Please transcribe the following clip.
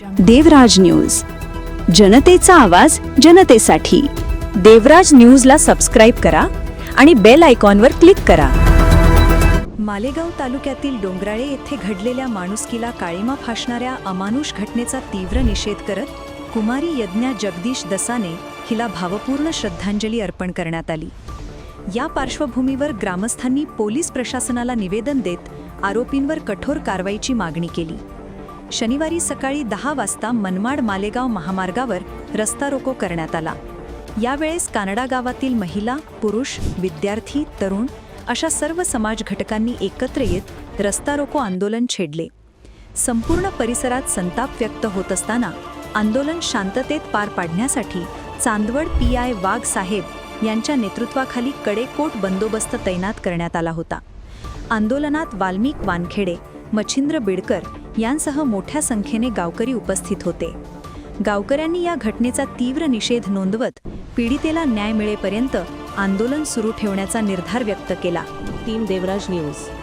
देवराज news. जनतेचा आवाज जनतेसाठी. देवराज न्यूजला सबस्क्राईब करा आणि बेल आयकॉनवर क्लिक करा. मालेगाव तालुक्यातील डोंगराळे येथे घडलेल्या माणुसकीला काळीमा फासणाऱ्या अमानुष घटनेचा तीव्र निषेध करत कुमारी यज्ञा जगदीश दसाने हिला भावपूर्ण श्रद्धांजली अर्पण करण्यात आली. या पार्श्वभूमीवर ग्रामस्थांनी पोलीस प्रशासनाला निवेदन देत आरोपींवर कठोर कारवाईची मागणी केली. शनिवारी सकाळी दहा वाजता मनमाड मालेगाव महामार्गावर रस्ता रोको करण्यात आला. यावेळेस कानडा गावातील महिला पुरुष विद्यार्थी तरुण अशा सर्व समाज घटकांनी एकत्र येत रस्ता रोको आंदोलन छेडले. संपूर्ण परिसरात संताप व्यक्त होत असताना आंदोलन शांततेत पार पाडण्यासाठी चांदवड पी आय वाघ साहेब यांच्या नेतृत्वाखाली कडेकोट बंदोबस्त तैनात करण्यात आला होता. आंदोलनात वाल्मिक वानखेडे मच्छिंद्र बिडकर यांसह मोठ्या संख्येने गावकरी उपस्थित होते. गावकऱ्यांनी या घटनेचा तीव्र निषेध नोंदवत पीडितेला न्याय मिळेपर्यंत आंदोलन सुरू ठेवण्याचा निर्धार व्यक्त केला. Team Devraj news.